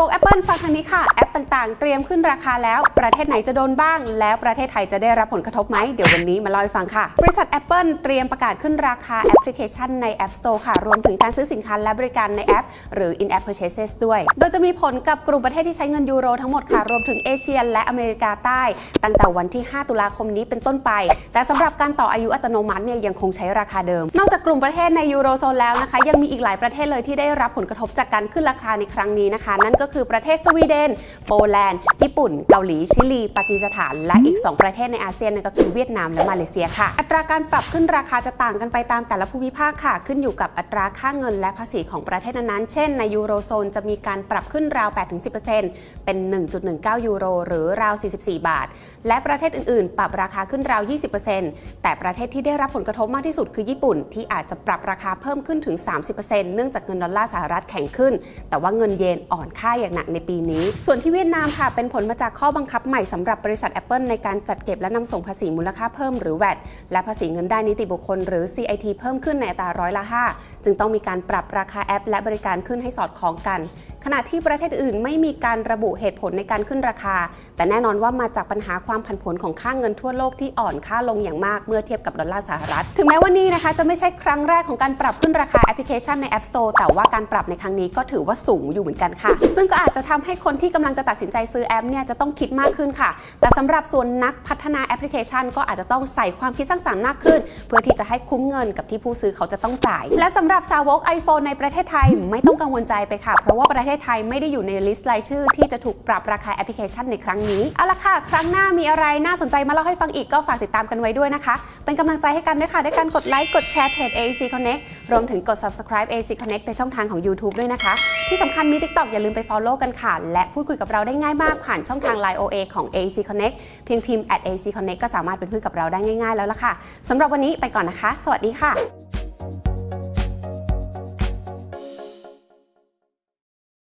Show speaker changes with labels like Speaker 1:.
Speaker 1: าวก Apple ฟังทางนี้ค่ะ แอปต่างๆ เตรียมขึ้นราคาแล้ว ประเทศไหนจะโดนบ้าง แล้วประเทศไทยจะได้รับผลกระทบไหม เดี๋ยววันนี้มาเล่าให้ฟังค่ะ บริษัท Apple เตรียมประกาศขึ้นราคาแอปพลิเคชันใน App Store ค่ะ รวมถึงการซื้อสินค้าและบริการในแอป หรือ in-app purchases ด้วย โดยจะมีผลกับกลุ่มประเทศที่ใช้เงินยูโรทั้งหมดค่ะ รวมถึงเอเชีย และอเมริกาใต้ ตั้งแต่วันที่ 5 ตุลาคมนี้เป็นต้นไป แต่สำหรับการต่ออายุอัตโนมัติเนี่ยยังคงใช้ราคาเดิม นอกจากกลุ่มประเทศในยูโรโซนแล้วนะคะ ยังมีอีกหลายประเทศเลยที่ได้รับผลกระทบจากการขึ้นราคาในครั้งนี้นะคะ นั่นก็คือประเทศสวีเดน โปแลนด์ ญี่ปุ่น เกาหลี ชิลี ปากีสถาน และอีก 2 ประเทศในอาเซียนนั่นก็คือเวียดนามและมาเลเซียค่ะ อัตราการปรับขึ้นราคาจะต่างกันไปตามแต่ละภูมิภาคค่ะ ขึ้นอยู่กับอัตราค่าเงินและภาษีของประเทศนั้นๆ เช่นในยูโรโซนจะมีการปรับขึ้นราว 8-10%เป็น 1.19 ยูโร หรือราว 44 บาท และประเทศอื่นๆ ปรับราคาขึ้นราว 20%แต่ประเทศที่ได้รับผลกระทบมากที่สุดคือญี่ปุ่น ที่อาจจะปรับราคาเพิ่มขึ้นถึง 30%เนื่องจากเงินดอลลาร์สหรัฐแข็งขึ้น แต่ว่าเงินเยนอ่อนค่าอย่างหนักในปีนี้ ส่วนที่เวียดนามค่ะเป็นผลมาจากข้อบังคับใหม่สำหรับบริษัท Apple ในการจัดเก็บและนำส่งภาษีมูลค่าเพิ่มหรือ VAT และภาษีเงินได้นิติบุคคลหรือ CIT เพิ่มขึ้นในอัตราร้อยละ5ึงต้องมีการปรับราคาแอป และบริการขึ้นให้สอดคล้องกัน ขณะที่ประเทศอื่นไม่มีการระบุเหตุผลในการขึ้นราคา แต่แน่นอนว่ามาจากปัญหาความผันผวนของค่าเงินทั่วโลกที่อ่อนค่าลงอย่างมากเมื่อเทียบกับดอลลาร์สหรัฐ ถึงแม้ว่านี่นะคะจะไม่ใช่ครั้งแรกของการปรับขึ้นราคาแอปพลิเคชันใน App Store แต่ว่าการปรับในครั้งนี้ก็ถือว่าสูงอยู่เหมือนกันค่ะ ซึ่งก็อาจจะทำให้คนที่กำลังจะตัดสินใจซื้อแอปเนี่ยจะต้องคิดมากขึ้นค่ะ แต่สำหรับส่วนนักพัฒนาแอปพลิเคชัน ก็อาจจะต้องใส่ความคิดสร้างสรรค์มากขึ้น เพื่อที่จะให้คุ้มเงินกับที่ผู้ซื้อเขาจะต้องจ่าย และสำหรับสาวก iPhone ในประเทศไทยไม่ต้องกังวลใจไปค่ะ เพราะว่าประเทศไทยไม่ได้อยู่ในลิสต์รายชื่อ ที่จะถูกปรับราคาแอปพลิเคชันในครั้งนี้ เอาละค่ะ ครั้งหน้ามีอะไรน่าสนใจมาเล่าให้ฟังอีกก็ฝากติดตามกันไว้ด้วยนะคะ เป็นกำลังใจให้กันด้วยค่ะ ด้วยการกดไลค์ กดแชร์เพจ AC Connect รวมถึงกด subscribe AC Connect ในช่องทางของ YouTube ด้วยนะคะ ที่สำคัญมี TikTok อย่าลืมไป follow กันค่ะ และพูดคุยกับเราได้ง่ายมากผ่านช่องทาง Line OA ของ AC Connect เพียงพิมพ์ @AC Connect ก็สามารถเป็นเพื่อนกับเราได้ง่าย ๆ แล้วล่ะค่ะสำหรับวันนี้ไปก่อนนะคะ สวัสดีค่ะ